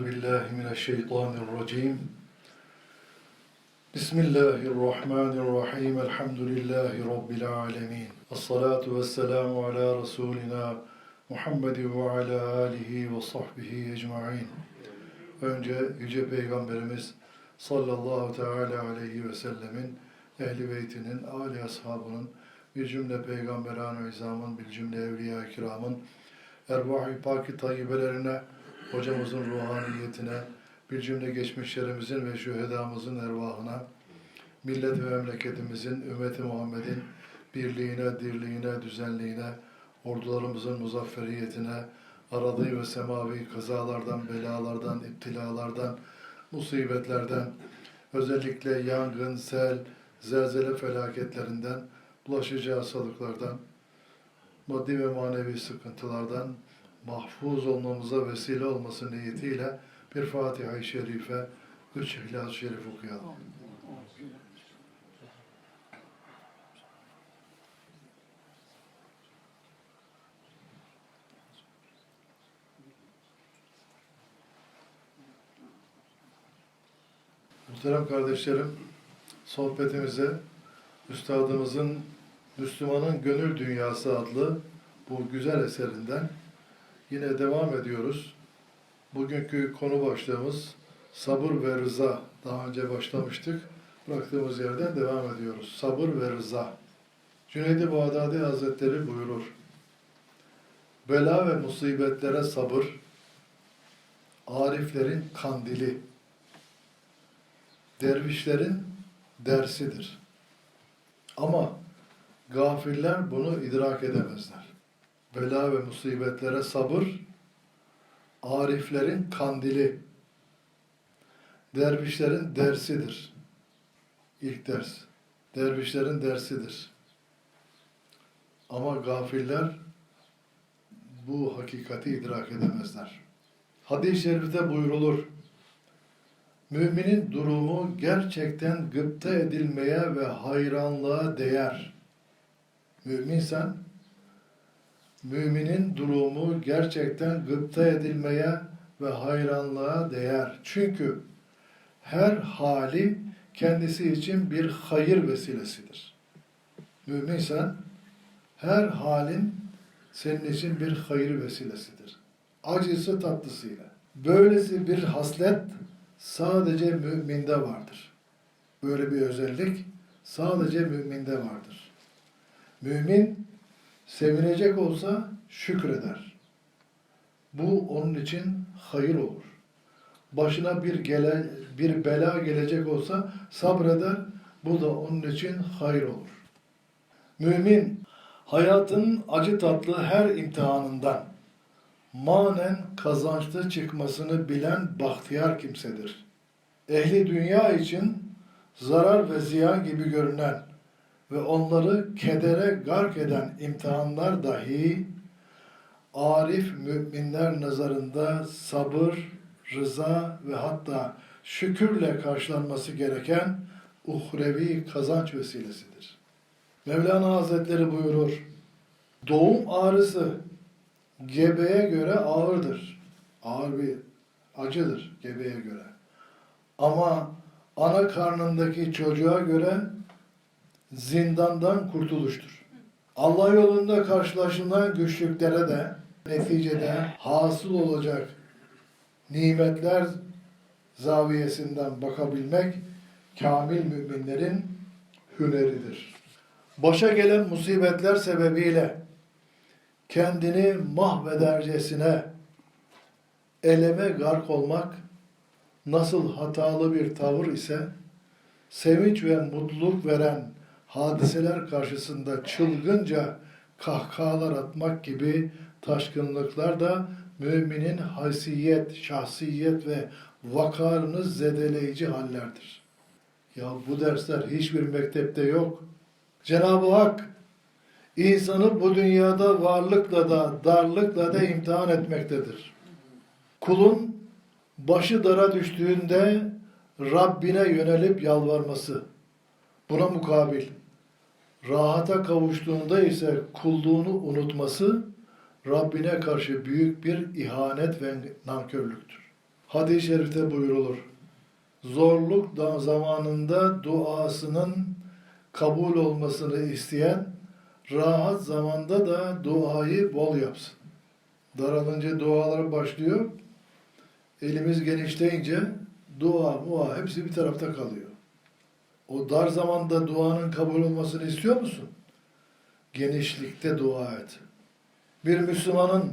Euzu billahi mineşşeytanirracim. Bismillahirrahmanirrahim. Elhamdülillahi rabbil alamin. Essalatu vesselamu ala rasulina Muhammed ve ala alihi ve sahbihi ecmaîn. Önce yüce peygamberimiz sallallahu teala aleyhi ve sellemin ehli beytinin, âli ashabının, bir cümle peygamberan-ı izamın, bir cümle evliya-i kiramın, ervah-ı pak-ı tayyibelerine, hocamızın ruhaniyetine, bir cümle geçmişlerimizin ve şühedamızın ervahına, millet ve memleketimizin, ümmeti Muhammed'in birliğine, dirliğine, düzenliğine, ordularımızın muzafferiyetine, aradığı ve semavi kazalardan, belalardan, iptilalardan, musibetlerden, özellikle yangın, sel, zelzele felaketlerinden, bulaşıcı hastalıklardan, maddi ve manevi sıkıntılardan mahfuz olmamıza vesile olması niyetiyle bir Fatiha-i Şerife, üç İhlas-ı Şerif okuyalım. Muhterem kardeşlerim, sohbetimize Üstadımızın Müslümanın Gönül Dünyası adlı bu güzel eserinden yine devam ediyoruz. Bugünkü konu başlığımız sabır ve rıza. Daha önce başlamıştık. Bıraktığımız yerden devam ediyoruz. Sabır ve rıza. Cüneyd-i Bağdadi Hazretleri buyurur. Bela ve musibetlere sabır, ariflerin kandili, dervişlerin dersidir. Ama gafiller bunu idrak edemezler. Bela ve musibetlere sabır, ariflerin kandili, dervişlerin dersidir. İlk ders. Dervişlerin dersidir. Ama gafiller bu hakikati idrak edemezler. Hadis-i şerifte buyrulur. Müminin durumu gerçekten gıpta edilmeye ve hayranlığa değer. Müminsen, müminin durumu gerçekten gıpta edilmeye ve hayranlığa değer. Çünkü her hali kendisi için bir hayır vesilesidir. Müminsen, her halin senin için bir hayır vesilesidir. Acısı tatlısıyla. Böylesi bir haslet sadece müminde vardır. Böyle bir özellik sadece müminde vardır. Mümin sevinecek olsa şükreder. Bu onun için hayır olur. Başına bir gele, bir bela gelecek olsa sabreder. Bu da onun için hayır olur. Mümin hayatın acı tatlı her imtihanından manen kazançlı çıkmasını bilen bahtiyar kimsedir. Ehli dünya için zarar ve ziyan gibi görünen ve onları kedere gark eden imtihanlar dahi arif müminler nazarında sabır, rıza ve hatta şükürle karşılanması gereken uhrevi kazanç vesilesidir. Mevlana Hazretleri buyurur, doğum ağrısı gebeye göre ağırdır. Ağır bir acıdır gebeye göre. Ama ana karnındaki çocuğa göre zindandan kurtuluştur. Allah yolunda karşılaşılan güçlüklere de neticede hasıl olacak nimetler zaviyesinden bakabilmek kamil müminlerin hüneridir. Başa gelen musibetler sebebiyle kendini mahvedercesine eleme gark olmak nasıl hatalı bir tavır ise sevinç ve mutluluk veren hadiseler karşısında çılgınca kahkahalar atmak gibi taşkınlıklar da müminin haysiyet, şahsiyet ve vakarını zedeleyici hallerdir. Ya bu dersler hiçbir mektepte yok. Cenab-ı Hak insanı bu dünyada varlıkla da darlıkla da imtihan etmektedir. Kulun başı dara düştüğünde Rabbine yönelip yalvarması, buna mukabil, rahata kavuştuğunda ise kulluğunu unutması, Rabbine karşı büyük bir ihanet ve nankörlüktür. Hadis-i şerifte buyurulur. Zorluk da zamanında duasının kabul olmasını isteyen rahat zamanda da duayı bol yapsın. Daralınca dualar başlıyor. Elimiz genişleyince dua, mua hepsi bir tarafta kalıyor. O dar zamanda duanın kabul olmasını istiyor musun? Genişlikte dua et. Bir Müslümanın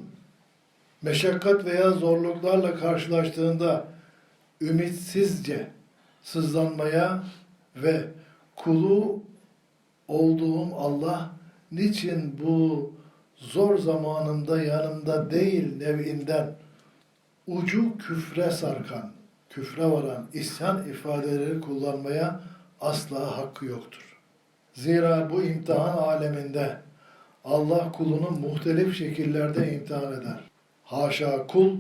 meşakkat veya zorluklarla karşılaştığında ümitsizce sızlanmaya ve kulu olduğum Allah niçin bu zor zamanımda yanımda değil nevinden ucu küfre sarkan, küfre varan isyan ifadeleri kullanmaya asla hakkı yoktur. Zira bu imtihan aleminde Allah kulunu muhtelif şekillerde imtihan eder. Haşa kul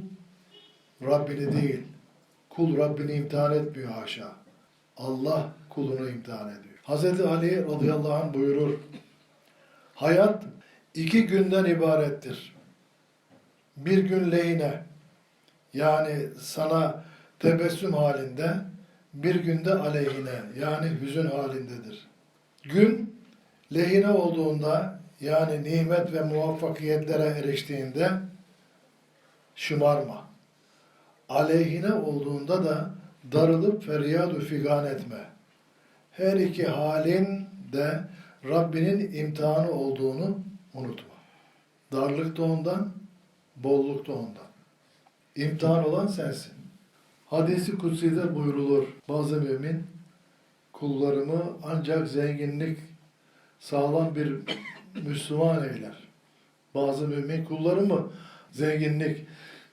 Rabbini değil, kul Rabbini imtihan etmiyor haşa. Allah kulunu imtihan ediyor. Hz. Ali radıyallahu anh buyurur. Hayat iki günden ibarettir. Bir gün lehine yani sana tebessüm halinde bir günde aleyhine yani hüzün halindedir. Gün lehine olduğunda yani nimet ve muvaffakiyetlere eriştiğinde şımarma. Aleyhine olduğunda da darılıp feryat figan etme. Her iki halin de Rabbinin imtihanı olduğunu unutma. Darlık da ondan, bolluk da ondan. İmtihan olan sensin. Hadisi kutsi'de buyrulur. Bazı mümin kullarımı ancak zenginlik sağlam bir Müslüman eyler. Bazı mümin kullarımı zenginlik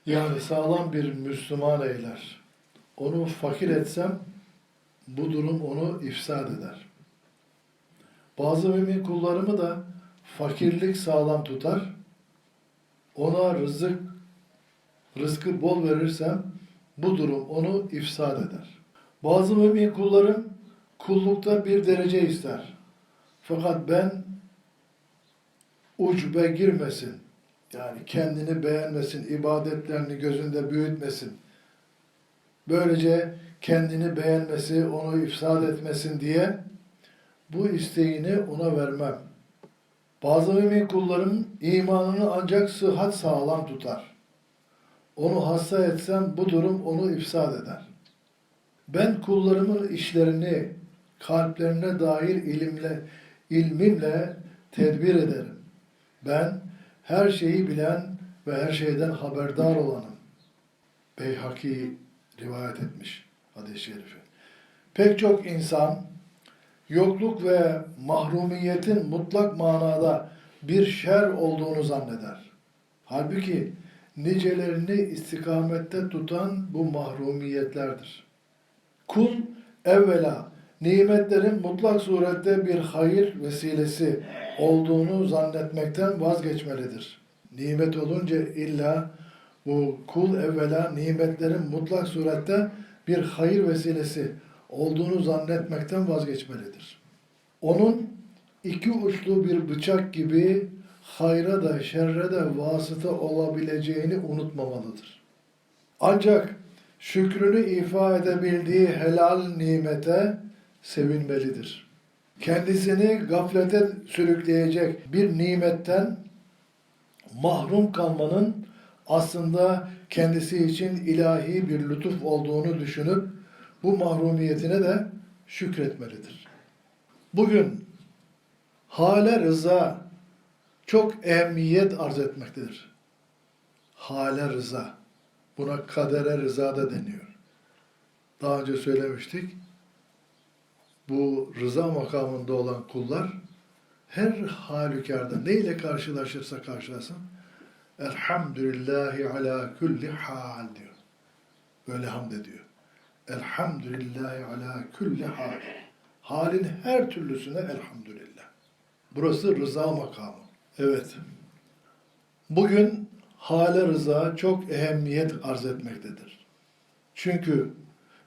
yani sağlam bir Müslüman eyler. Onu fakir etsem bu durum onu ifsad eder. Bazı mümin kullarımı da fakirlik sağlam tutar. Ona rızık rızkı bol verirsem bu durum onu ifsad eder. Bazı mümin kullarım kullukta bir derece ister. Fakat ben ucube girmesin. Yani kendini beğenmesin, ibadetlerini gözünde büyütmesin. Böylece kendini beğenmesi, onu ifsad etmesin diye bu isteğini ona vermem. Bazı mümin kullarım imanını ancak sıhhat sağlam tutar. Onu hasta etsem bu durum onu ifsad eder. Ben kullarımın işlerini kalplerine dair ilimle, ilmimle tedbir ederim. Ben her şeyi bilen ve her şeyden haberdar olanım. Beyhaki rivayet etmiş hadis-i şerifi. Pek çok insan yokluk ve mahrumiyetin mutlak manada bir şer olduğunu zanneder. Halbuki nicelerini istikamette tutan bu mahrumiyetlerdir. Kul evvela nimetlerin mutlak surette bir hayır vesilesi olduğunu zannetmekten vazgeçmelidir. Nimet olunca illa bu kul evvela nimetlerin mutlak surette bir hayır vesilesi olduğunu zannetmekten vazgeçmelidir. Onun iki uçlu bir bıçak gibi hayra da şerre de vasıta olabileceğini unutmamalıdır. Ancak şükrünü ifa edebildiği helal nimete sevinmelidir. Kendisini gaflete sürükleyecek bir nimetten mahrum kalmanın aslında kendisi için ilahi bir lütuf olduğunu düşünüp bu mahrumiyetine de şükretmelidir. Bugün hale rıza çok ehemmiyet arz etmektedir. Hale rıza. Buna kadere rıza da deniyor. Daha önce söylemiştik. Bu rıza makamında olan kullar her halükarda neyle karşılaşırsa karşılasın Elhamdülillahi ala kulli hal diyor. Böyle hamd ediyor. Elhamdülillahi ala kulli hal. Halin her türlüsüne elhamdülillah. Burası rıza makamı. Evet. Bugün hale rıza çok ehemmiyet arz etmektedir. Çünkü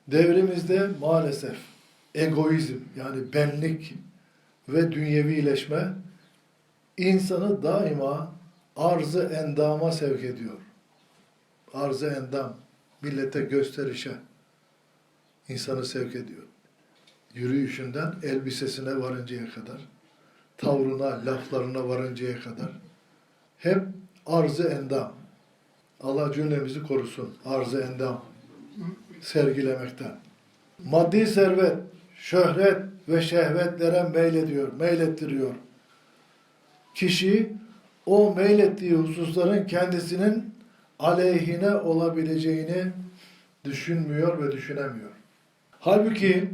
devrimizde maalesef egoizm yani benlik ve dünyevileşme insanı daima arzı endama sevk ediyor. Arzı endam. millete gösterişe insanı sevk ediyor. Yürüyüşünden elbisesine varıncaya kadar, tavrına, laflarına varıncaya kadar hep arzı endam. Allah cümlemizi korusun arzı endam sergilemekten. Maddi servet, şöhret ve şehvetlere meylediyor, meylettiriyor. Kişi o meylettiği hususların kendisinin aleyhine olabileceğini düşünmüyor ve düşünemiyor. Halbuki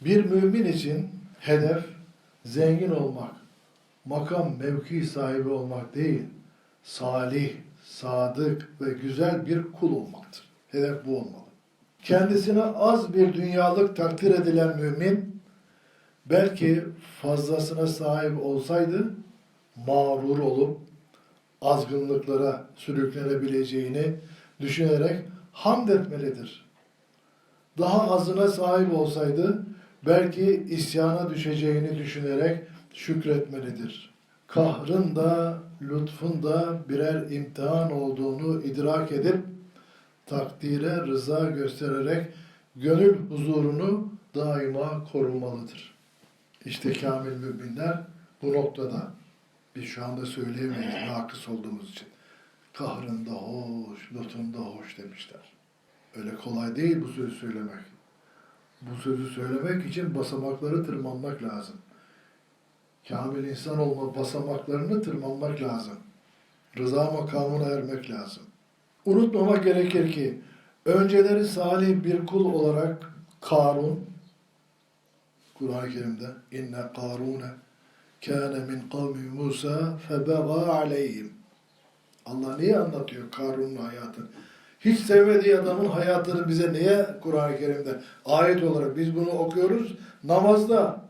bir mümin için hedef zengin olmak, makam mevki sahibi olmak değil, salih, sadık ve güzel bir kul olmaktır. Hedef bu olmalı. Kendisine az bir dünyalık takdir edilen mümin, belki fazlasına sahip olsaydı, mağrur olup azgınlıklara sürüklenebileceğini düşünerek hamd etmelidir. Daha azına sahip olsaydı, belki isyana düşeceğini düşünerek şükretmelidir. Kahrın da, lütfun da birer imtihan olduğunu idrak edip, takdire rıza göstererek gönül huzurunu daima korumalıdır. İşte kamil müminler bu noktada biz şu anda söyleyemeyiz nakıs olduğumuz için. Kahrında hoş, lütfunda hoş demişler. Öyle kolay değil bu sözü söylemek. Bu sözü söylemek için basamakları tırmanmak lazım. Kamil insan olma basamaklarını tırmanmak lazım. Rıza makamına ermek lazım. Unutmamak gerekir ki önceleri salih bir kul olarak Karun Kur'an-ı Kerim'de inne Karune kâne min kavmi Musa febega aleyhim Allah niye anlatıyor Karun'un hayatını? Hiç sevmediği adamın hayatını bize niye Kur'an-ı Kerim'de ayet olarak biz bunu okuyoruz namazda.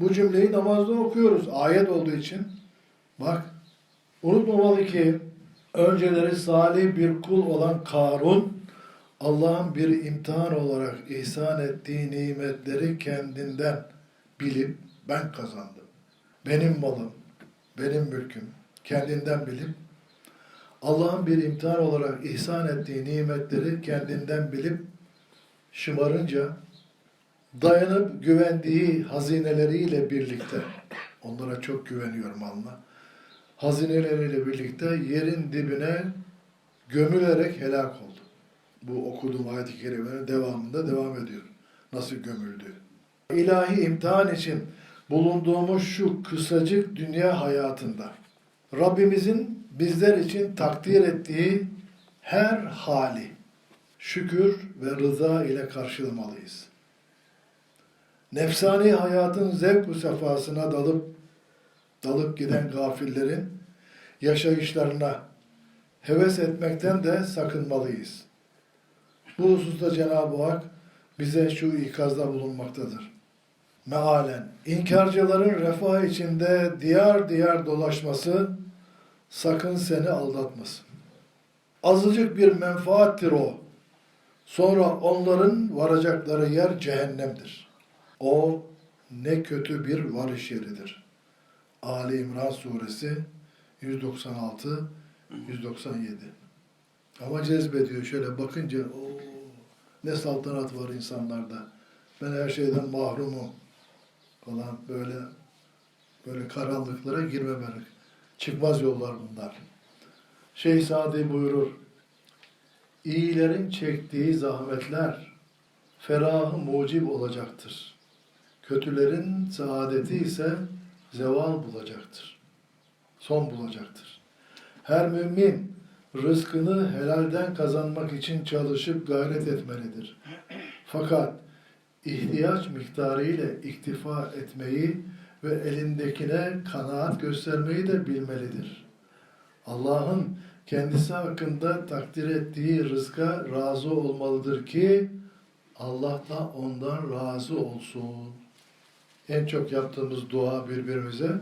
Bu cümleyi namazda okuyoruz ayet olduğu için. Bak unutmamalı ki önceleri salih bir kul olan Karun Allah'ın bir imtihan olarak ihsan ettiği nimetleri kendinden bilip ben kazandım. Benim malım, benim mülküm kendinden bilip Allah'ın bir imtihan olarak ihsan ettiği nimetleri kendinden bilip şımarınca dayanıp güvendiği hazineleriyle birlikte onlara çok güveniyorum Allah. Hazineleriyle birlikte yerin dibine gömülerek helak oldu. Bu okuduğum ayet-i kerimenin devamında devam ediyor. Nasıl gömüldü? İlahi imtihan için bulunduğumuz şu kısacık dünya hayatında Rabbimizin bizler için takdir ettiği her hali şükür ve rıza ile karşılamalıyız. Nefsani hayatın zevk sefasına dalıp dalıp giden gafillerin yaşayışlarına heves etmekten de sakınmalıyız. Bu hususta Cenab-ı Hak bize şu ikazda bulunmaktadır. Mealen, inkarcıların refah içinde diyar diyar dolaşması sakın seni aldatmasın. Azıcık bir menfaattir o. Sonra onların varacakları yer cehennemdir. O ne kötü bir varış yeridir. Ali İmran suresi 196 197. Ama cezbediyor şöyle bakınca o ne saltanat var insanlarda. Ben her şeyden mahrumum falan böyle böyle karanlıklara girmemek. Çıkmaz yollar bunlar. Şeyh Sadi buyurur. İyilerin çektiği zahmetler ferahı mucib olacaktır. Kötülerin saadeti ise zeval bulacaktır. Son bulacaktır. Her mümin rızkını helalden kazanmak için çalışıp gayret etmelidir. Fakat ihtiyaç miktarı ile iktifa etmeyi ve elindekine kanaat göstermeyi de bilmelidir. Allah'ın kendisi hakkında takdir ettiği rızka razı olmalıdır ki Allah da ondan razı olsun. En çok yaptığımız dua birbirimize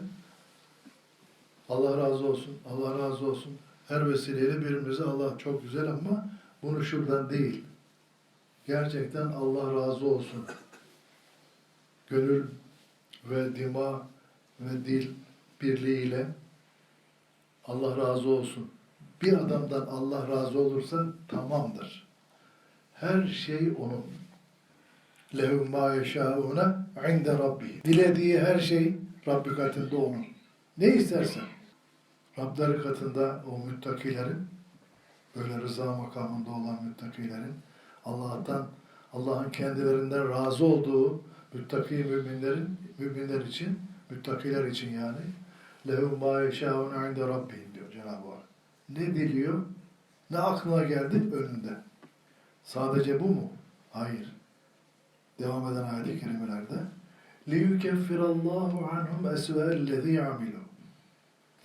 Allah razı olsun, Allah razı olsun. Her vesileyle birbirimize Allah çok güzel ama bunu şuradan değil. Gerçekten Allah razı olsun. Gönül ve dima ve dil birliğiyle Allah razı olsun. Bir adamdan Allah razı olursa tamamdır. Her şey onun. Lehum ma yeşâûne inde rabbi. Dilediği her şey Rabbi katında onun. Ne istersen. Rableri katında o müttakilerin, böyle rıza makamında olan müttakilerin, Allah'tan, Allah'ın kendilerinden razı olduğu müttaki müminlerin, müminler için, müttakiler için yani, lehum ma yeşâûne inde rabbihim diyor Cenab-ı Hak. Ne diliyor? Ne aklına geldi? Önünde. Sadece bu mu? Hayır Devam eden ayet-i kerimelerde لِيُكَفِّرَ اللّٰهُ عَنْهُمْ أَسْوَأَ الَّذ۪ي عَمِلُوا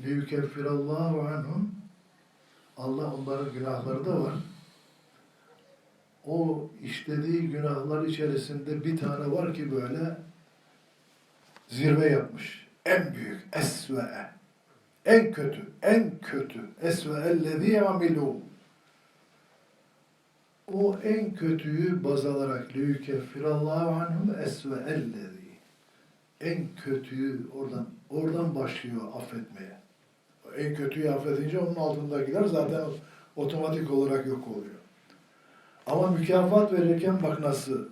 لِيُكَفِّرَ اللّٰهُ عَنْهُمْ Allah onların günahları da var. O işlediği günahlar içerisinde bir tane var ki böyle zirve yapmış. En büyük, esve'e. En kötü, en kötü. Esve'ellezî amilû. O en kötüyü baz alarak liyükeffirallahu anhum esve'ellezî. En kötüyü oradan oradan başlıyor affetmeye. En kötüyü affedince onun altındakiler zaten otomatik olarak yok oluyor. Ama mükafat verirken bak nasıl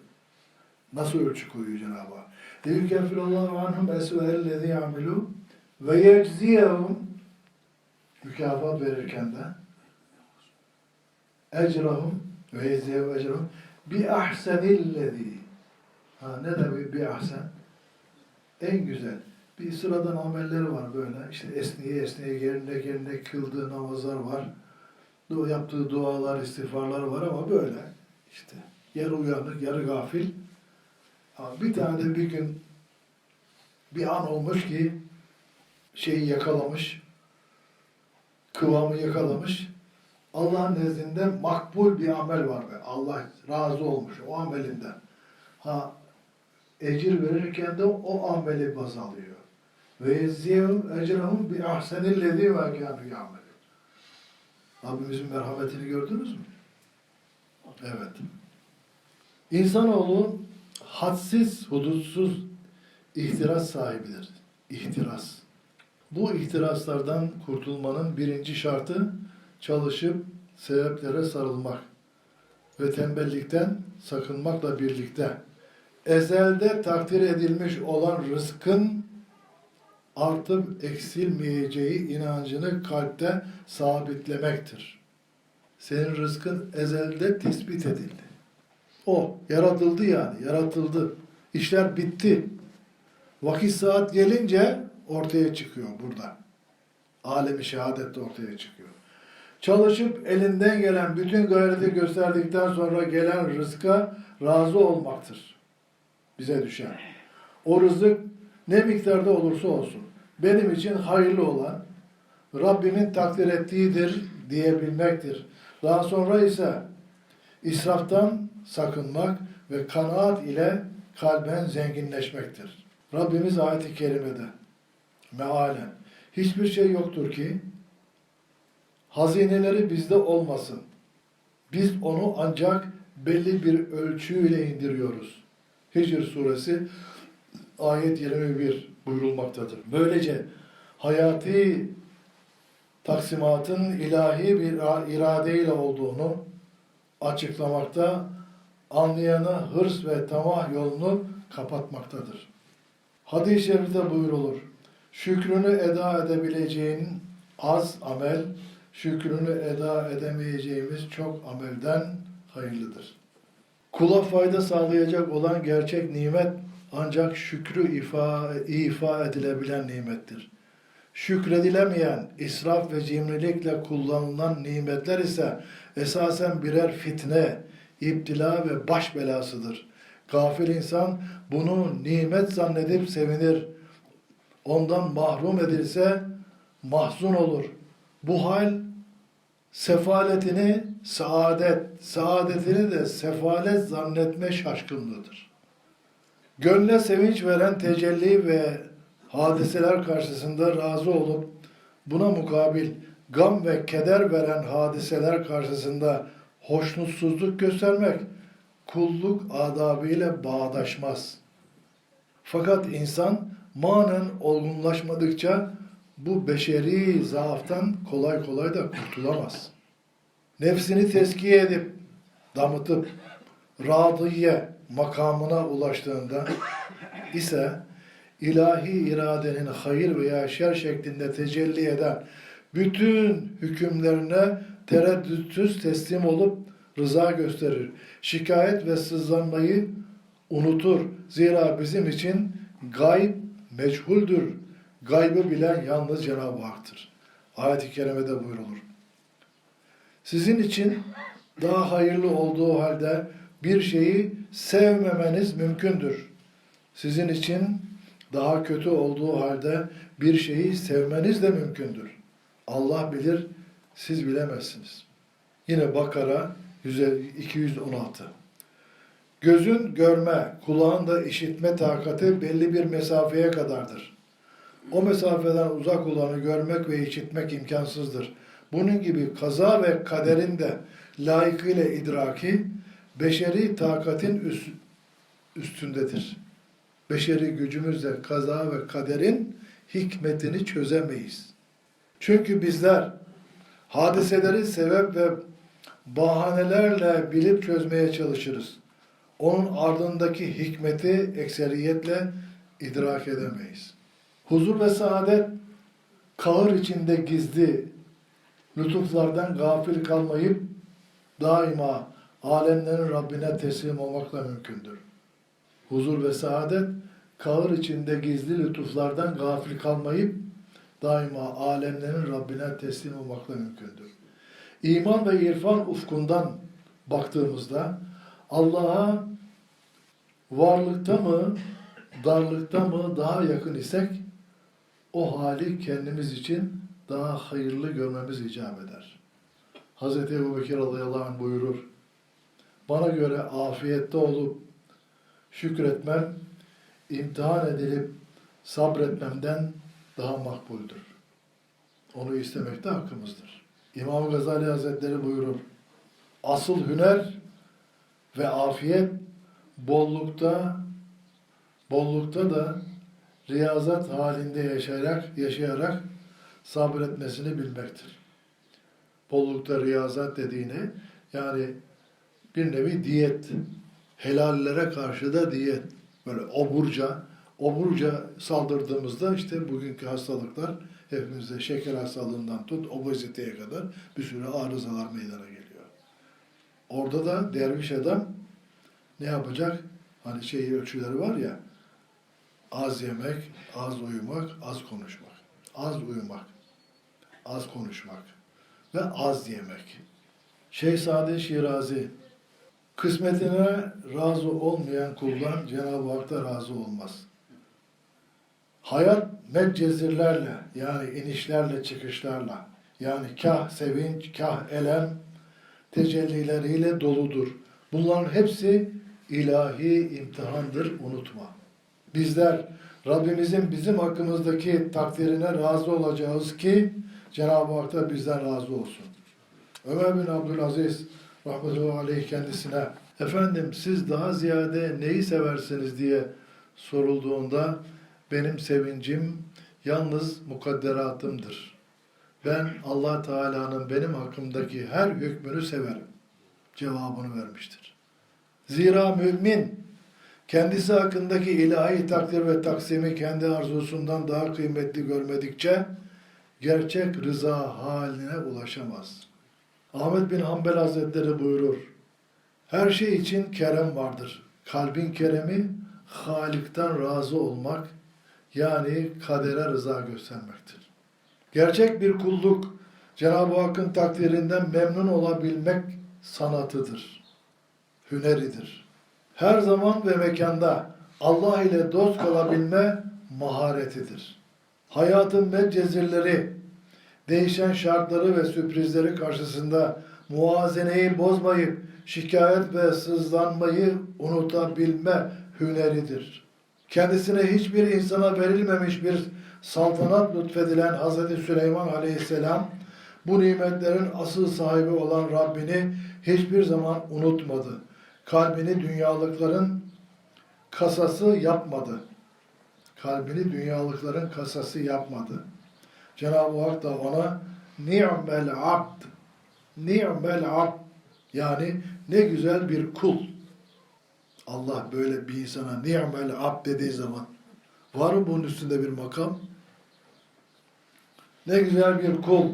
nasıl ölçü koyuyor Cenab-ı Hak. Liyükeffirallahu anhum esve'ellezî amilû ve yecziyehum mükafat verirken de ecrahum ve ecrahum bi ahsenillezî ha ne demek bi ahsen? En güzel. Bir sıradan amelleri var böyle. İşte esniye esniye yerine yerine kıldığı namazlar var. Yaptığı dualar istiğfarlar var ama böyle. İşte yarı uyanık yarı gafil. Ama bir tane bir gün bir an olmuş ki şeyi yakalamış, kıvamı yakalamış. Allah'ın nezdinde makbul bir amel var be. Allah razı olmuş o amelinden. Ha ecir verirken de o ameli baz alıyor. Ve yezziyehum ecrahum bi ahsenillezî ve kânu ya'melûn. Rabbimizin merhametini gördünüz mü? Evet. İnsanoğlu hadsiz, hudutsuz ihtiras sahibidir. İhtiras. Bu ihtiraslardan kurtulmanın birinci şartı çalışıp sebeplere sarılmak ve tembellikten sakınmakla birlikte ezelde takdir edilmiş olan rızkın artıp eksilmeyeceği inancını kalpte sabitlemektir. Senin rızkın ezelde tespit edildi. O yaratıldı yani, yaratıldı. İşler bitti. Vakit saat gelince ortaya çıkıyor burada. Alemi şehadet de ortaya çıkıyor. Çalışıp elinden gelen bütün gayreti gösterdikten sonra gelen rızka razı olmaktır. Bize düşen. O rızık ne miktarda olursa olsun benim için hayırlı olan Rabbimin takdir ettiğidir diyebilmektir. Daha sonra ise israftan sakınmak ve kanaat ile kalben zenginleşmektir. Rabbimiz ayet-i kerimede mealen hiçbir şey yoktur ki hazineleri bizde olmasın. Biz onu ancak belli bir ölçüyle indiriyoruz. Hicr suresi ayet 21 buyurulmaktadır. Böylece hayati taksimatın ilahi bir iradeyle olduğunu açıklamakta, anlayana hırs ve tamah yolunu kapatmaktadır. Hadis-i şerifte buyurulur. Şükrünü eda edebileceğin az amel, şükrünü eda edemeyeceğimiz çok amelden hayırlıdır. Kula fayda sağlayacak olan gerçek nimet ancak şükrü ifa, ifa edilebilen nimettir. Şükredilemeyen, israf ve cimrilikle kullanılan nimetler ise esasen birer fitne, iptila ve baş belasıdır. Gafil insan bunu nimet zannedip sevinir. Ondan mahrum edilse mahzun olur. Bu hal sefaletini saadet, saadetini de sefalet zannetme şaşkınlığıdır. Gönle sevinç veren tecelli ve hadiseler karşısında razı olup buna mukabil gam ve keder veren hadiseler karşısında hoşnutsuzluk göstermek kulluk adabıyla bağdaşmaz. Fakat insan manen olgunlaşmadıkça bu beşeri zaaftan kolay kolay da kurtulamaz. Nefsini teskiye edip damıtıp radiye makamına ulaştığında ise ilahi iradenin hayır veya şer şeklinde tecelli eden bütün hükümlerine tereddütsüz teslim olup rıza gösterir. Şikayet ve sızlanmayı unutur. Zira bizim için gayb meçhuldür. Gaybı bilen yalnız Cenab-ı Hak'tır. Ayet-i Kerime'de buyrulur. Sizin için daha hayırlı olduğu halde bir şeyi sevmemeniz mümkündür. Sizin için daha kötü olduğu halde bir şeyi sevmeniz de mümkündür. Allah bilir, siz bilemezsiniz. Yine Bakara 216. Gözün görme, kulağın da işitme takati belli bir mesafeye kadardır. O mesafeden uzak olanı görmek ve işitmek imkansızdır. Bunun gibi kaza ve kaderin de layıkıyla idraki beşeri takatin üst, üstündedir. Beşeri gücümüzle kaza ve kaderin hikmetini çözemeyiz. Çünkü bizler hadiseleri sebep ve bahanelerle bilip çözmeye çalışırız. Onun ardındaki hikmeti ekseriyetle idrak edemeyiz. Huzur ve saadet kahır içinde gizli lütuflardan gafil kalmayıp daima alemlerin Rabbine teslim olmakla mümkündür. Huzur ve saadet kahır içinde gizli lütuflardan gafil kalmayıp daima alemlerin Rabbine teslim olmakla mümkündür. İman ve irfan ufkundan baktığımızda Allah'a varlıkta mı, darlıkta mı daha yakın isek o hali kendimiz için daha hayırlı görmemiz icap eder. Hz. Ebu Bekir radıyallahu anh buyurur. Bana göre afiyette olup şükretmem, imtihan edilip sabretmemden daha makbuldür. Onu istemek de hakkımızdır. İmam Gazali Hazretleri buyurur. Asıl hüner ve afiyet bollukta bollukta da riyazat halinde yaşayarak yaşayarak sabretmesini bilmektir. Bollukta riyazat dediğini yani bir nevi diyet. Helallere karşı da diyet. Böyle oburca, oburca saldırdığımızda işte bugünkü hastalıklar hepimizde şeker hastalığından tut obeziteye kadar bir sürü arızalar meydana geliyor. Orada da derviş adam ne yapacak? Hani şey ölçüleri var ya az yemek, az uyumak, az konuşmak. Az uyumak, az konuşmak ve az yemek. Şeyh Sadi Şirazi kısmetine razı olmayan kuldan Cenab-ı Hak da razı olmaz. Hayat meccezirlerle yani inişlerle çıkışlarla yani kah sevinç, kah elem tecellileriyle doludur. Bunların hepsi ilahi imtihandır unutma. Bizler Rabbimizin bizim hakkımızdaki takdirine razı olacağız ki Cenab-ı Hak da bizden razı olsun. Ömer bin Abdülaziz rahmetullahi aleyh kendisine efendim siz daha ziyade neyi seversiniz diye sorulduğunda benim sevincim yalnız mukadderatımdır. Ben Allah Teala'nın benim hakkımdaki her hükmünü severim. Cevabını vermiştir. Zira mümin kendisi hakkındaki ilahi takdir ve taksimi kendi arzusundan daha kıymetli görmedikçe gerçek rıza haline ulaşamaz. Ahmet bin Hanbel Hazretleri buyurur. Her şey için kerem vardır. Kalbin keremi Halik'ten razı olmak yani kadere rıza göstermektir. Gerçek bir kulluk Cenab-ı Hakk'ın takdirinden memnun olabilmek sanatıdır. Hüneridir. Her zaman ve mekanda Allah ile dost kalabilme maharetidir. Hayatın meccezirleri, değişen şartları ve sürprizleri karşısında muazeneyi bozmayıp şikayet ve sızlanmayı unutabilme hüneridir. Kendisine hiçbir insana verilmemiş bir saltanat lütfedilen Hz. Süleyman Aleyhisselam bu nimetlerin asıl sahibi olan Rabbini hiçbir zaman unutmadı. Kalbini dünyalıkların kasası yapmadı. Kalbini dünyalıkların kasası yapmadı. Cenab-ı Hak da ona ni'mel abd ni'mel abd yani Ne güzel bir kul. Allah böyle bir insana ni'mel abd dediği zaman var mı bunun üstünde bir makam? Ne güzel bir kul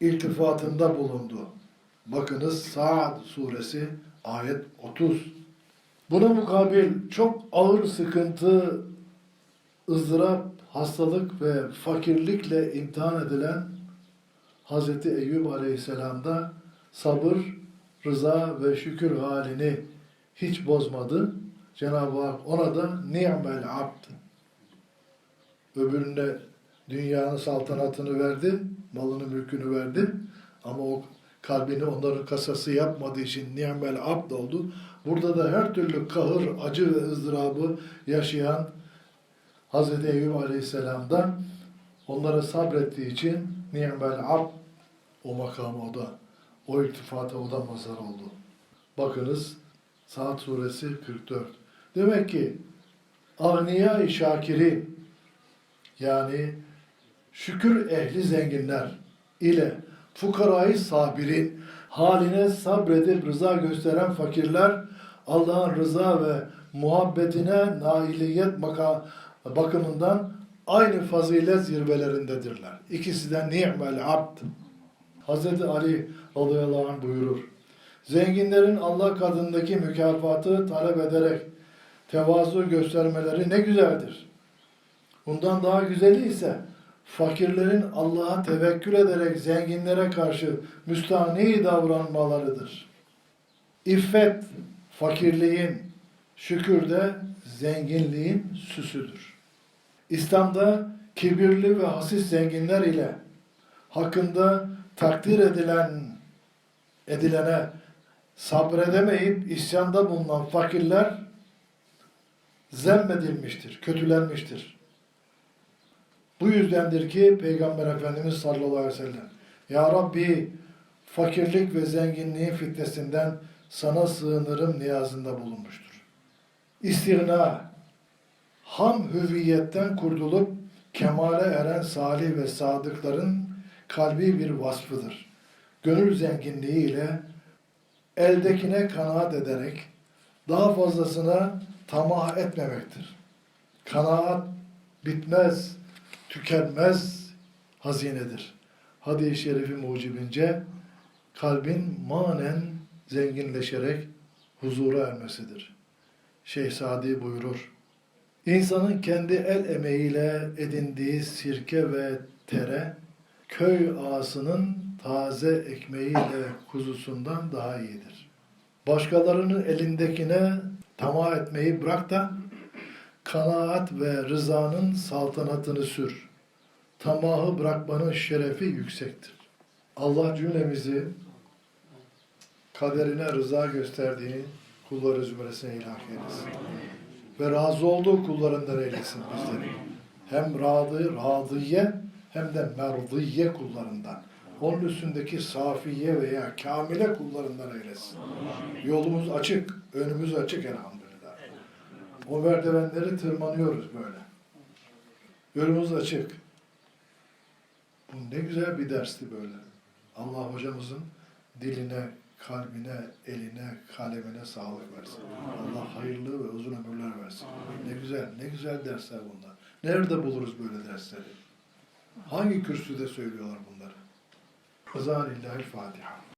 iltifatında bulundu. Bakınız Sa'd suresi ayet 30. Buna mukabil çok ağır sıkıntı, ızdırap, hastalık ve fakirlikle imtihan edilen Hazreti Eyüp Aleyhisselam'da sabır, rıza ve şükür halini hiç bozmadı. Cenab-ı Hak ona da ni'mel abd. Öbürüne dünyanın saltanatını verdi, malını mülkünü verdi. Ama o kalbini onların kasası yapmadığı için ni'mel abd oldu. Burada da her türlü kahır, acı ve ızdırabı yaşayan Hazreti Eyüp Aleyhisselam'dan onlara sabrettiği için ni'mel abd o makamı o da, o iltifata o da mazhar oldu. Bakınız Saat suresi 44. Demek ki Agniya-i Şakirin yani şükür ehli zenginler ile fukarayı sabirin haline sabredip rıza gösteren fakirler Allah'ın rıza ve muhabbetine nailiyet bakımından aynı fazilet zirvelerindedirler. İkisi de ni'mel abd. Hazreti Ali radıyallahu anh buyurur. Zenginlerin Allah katındaki mükafatı talep ederek tevazu göstermeleri ne güzeldir. Bundan daha güzeli ise fakirlerin Allah'a tevekkül ederek zenginlere karşı müstahni davranmalarıdır. İffet, fakirliğin, şükürde zenginliğin süsüdür. İslam'da kibirli ve hasis zenginler ile hakkında takdir edilen edilene sabredemeyip isyanda bulunan fakirler zemmedilmiştir, kötülenmiştir. Bu yüzdendir ki Peygamber Efendimiz sallallahu aleyhi ve sellem Ya Rabbi fakirlik ve zenginliğin fitnesinden sana sığınırım niyazında bulunmuştur. İstigna, ham hüviyetten kurtulup kemale eren salih ve sadıkların kalbi bir vasfıdır. Gönül zenginliği ile eldekine kanaat ederek daha fazlasına tamah etmemektir. Kanaat bitmez, tükenmez hazinedir. Hadis-i şerifi mucibince kalbin manen zenginleşerek huzura ermesidir. Şeyh Sadi buyurur. İnsanın kendi el emeğiyle edindiği sirke ve tere, köy ağasının taze ekmeğiyle kuzusundan daha iyidir. Başkalarının elindekine tamah etmeyi bırak da kanaat ve rızanın saltanatını sür. Tamahı bırakmanın şerefi yüksektir. Allah cümlemizi kaderine rıza gösterdiği kulları zümresine ilah eylesin. Ve razı olduğu kullarından eylesin bizleri. Hem radı, radıye hem de merdiye kullarından. Onun üstündeki safiye veya kamile kullarından eylesin. Yolumuz açık, önümüz açık elhamdülillah. O merdivenleri tırmanıyoruz böyle. Yolumuz açık. Bu ne güzel bir dersti böyle. Allah hocamızın diline, kalbine, eline, kalemine sağlık versin. Allah hayırlı ve uzun ömürler versin. Ne güzel, ne güzel dersler bunlar. Nerede buluruz böyle dersleri? Hangi kürsüde söylüyorlar bunları? Rıza lillahi Fatiha.